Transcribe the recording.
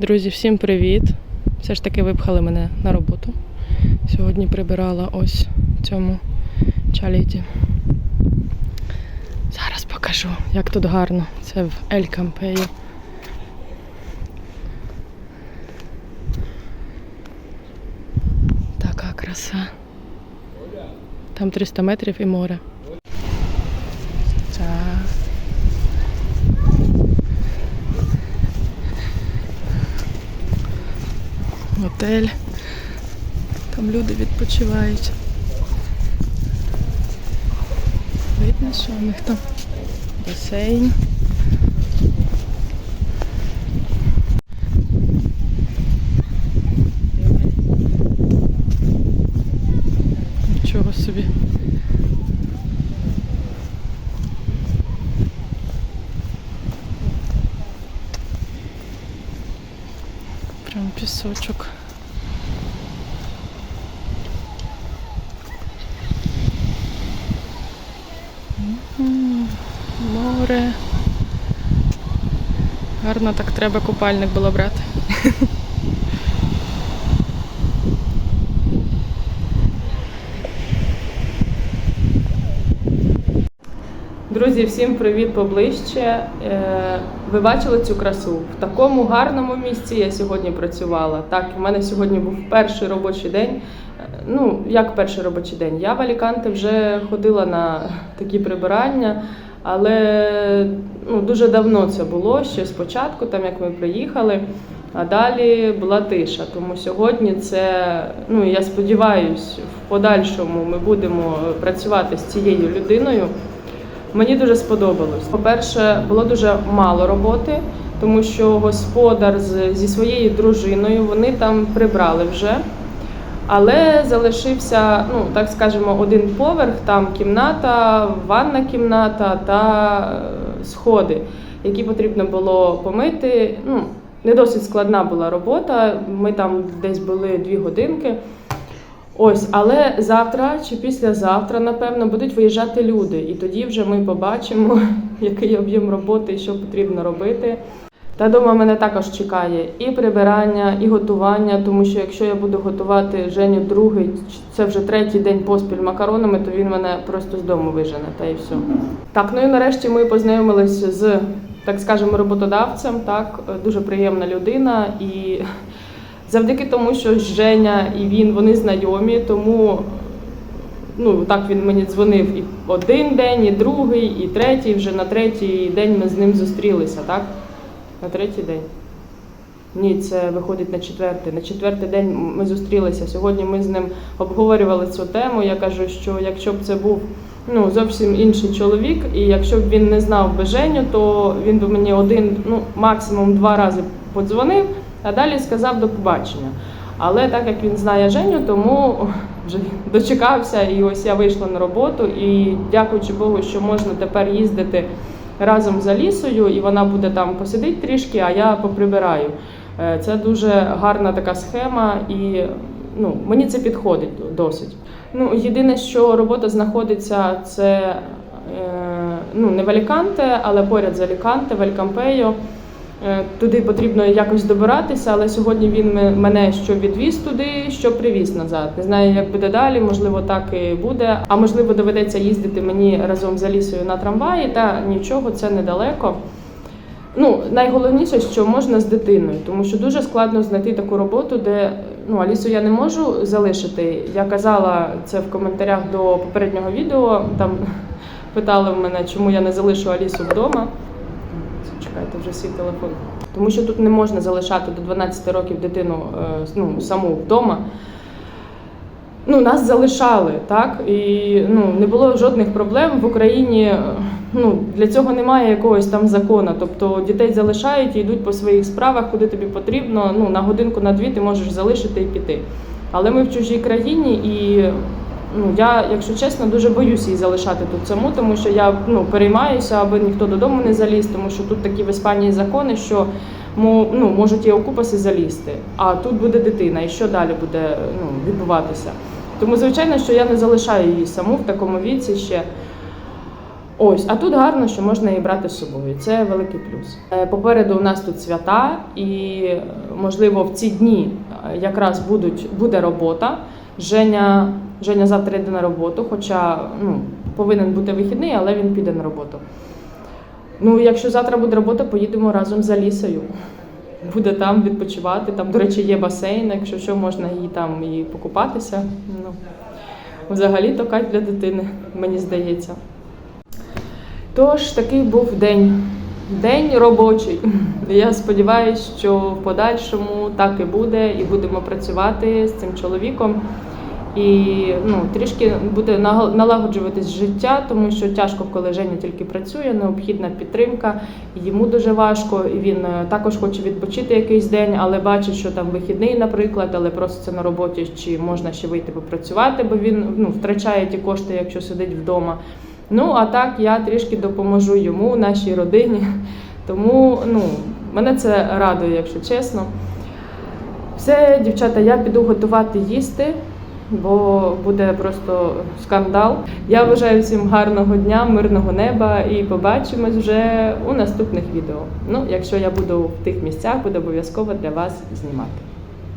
Друзі, всім привіт! Все ж таки випхали мене на роботу. Сьогодні прибирала ось в цьому чаліті. Зараз покажу, як тут гарно. Це в Ель Кампею. Така краса. Там 300 метрів і море. Так. Готель. Там люди відпочивають. Видно, що у них там басейн. Нічого собі. Прям пісочок. Море. Гарно так треба купальник було брати. Друзі, всім привіт поближче. Е, Ви бачили цю красу? В такому гарному місці я сьогодні працювала. Так, в мене сьогодні був перший робочий день. Е, Ну, як перший робочий день? Я в Аліканте вже ходила на такі прибирання, але ну, дуже давно це було, ще спочатку, там як ми приїхали. А далі була тиша. Тому сьогодні це, ну я сподіваюся, в подальшому ми будемо працювати з цією людиною. Мені дуже сподобалось. По-перше, було дуже мало роботи, тому що господар зі своєю дружиною вони там прибрали вже. Але залишився, ну так скажемо, один поверх, там кімната, ванна кімната та е, сходи, які потрібно було помити. Ну, не досить складна була робота. Ми там десь були дві годинки. Ось, але завтра чи післязавтра, напевно, будуть виїжджати люди, і тоді вже ми побачимо, який об'єм роботи і що потрібно робити. Та дома мене також чекає і прибирання, і готування, тому що якщо я буду готувати Женю другий, це вже третій день поспіль макаронами, то він мене просто з дому вижене, та і все. Так, ну і нарешті ми познайомилися з, так скажемо, роботодавцем. Так, дуже приємна людина і завдяки тому, що Женя і він вони знайомі, тому ну так він мені дзвонив і один день, і другий, і третій. Вже на третій день ми з ним зустрілися, так? На третій день. Ні, це виходить на четвертий. На четвертий день ми зустрілися. Сьогодні ми з ним обговорювали цю тему. Я кажу, що якщо б це був ну, зовсім інший чоловік, і якщо б він не знав би Женю, то він би мені один, ну максимум два рази подзвонив, а далі сказав до побачення. Але так як він знає Женю, тому вже дочекався, і ось я вийшла на роботу. І дякуючи Богу, що можна тепер їздити разом з Алісою, і вона буде там посидить трішки, а я поприбираю. Е, Це дуже гарна така схема, і ну, мені це підходить досить. Ну, єдине, що робота знаходиться, це е, ну, не в Аліканте, але поряд з Аліканте, в Алькампейо. Е, Туди потрібно якось добиратися, але сьогодні він мене що відвіз туди, що привіз назад. Не знаю, як буде далі, можливо, так і буде. А можливо, доведеться їздити мені разом з Алісою на трамваї, та нічого, це недалеко. Ну, найголовніше, що можна з дитиною, тому що дуже складно знайти таку роботу, де ну Алісу я не можу залишити. Я казала це в коментарях до попереднього відео. Там питали в мене, чому я не залишу Алісу вдома. Чекайте, вже свій телефон. Тому що тут не можна залишати до 12 років дитину е, ну, саму вдома. Ну, нас залишали, так? І ну, не було жодних проблем в Україні. е, Ну, для цього немає якогось там закону. Тобто дітей залишають і йдуть по своїх справах, куди тобі потрібно. Ну, на годинку, на дві ти можеш залишити і піти. Але ми в чужій країні, і ну, я, якщо чесно, дуже боюся її залишати тут саму, тому що я ну, переймаюся, аби ніхто додому не заліз, тому що тут такі в Іспанії закони, що ну, можуть і окупаси залізти, а тут буде дитина, і що далі буде ну, відбуватися. Тому, звичайно, що я не залишаю її саму в такому віці ще. Ось, а тут гарно, що можна її брати з собою. Це великий плюс. Е, Попереду у нас тут свята, і можливо в ці дні е, якраз будуть, буде робота. Женя, Женя завтра йде на роботу, хоча ну, повинен бути вихідний, але він піде на роботу. Ну, якщо завтра буде робота, поїдемо разом за лісою. Буде там відпочивати. Там, до речі, є басейн, якщо що, можна і там і покупатися. Ну, взагалі то кайф для дитини, мені здається. Тож такий був день. День робочий. Я сподіваюся, що в подальшому так і буде, і будемо працювати з цим чоловіком. І ну, трішки буде налагоджуватись життя, тому що тяжко, коли Женя тільки працює, необхідна підтримка. Йому дуже важко, він е, також хоче відпочити якийсь день, але бачить, що там вихідний, наприклад, але проситься на роботі, чи можна ще вийти попрацювати, бо він ну, втрачає ті кошти, якщо сидить вдома. Ну а так я трішки допоможу йому, нашій родині. Тому ну, мене це радує, якщо чесно. Все, дівчата, я піду готувати їсти, бо буде просто скандал. Я бажаю всім гарного дня, мирного неба і побачимось вже у наступних відео. Ну, якщо я буду в тих місцях, буду обов'язково для вас знімати.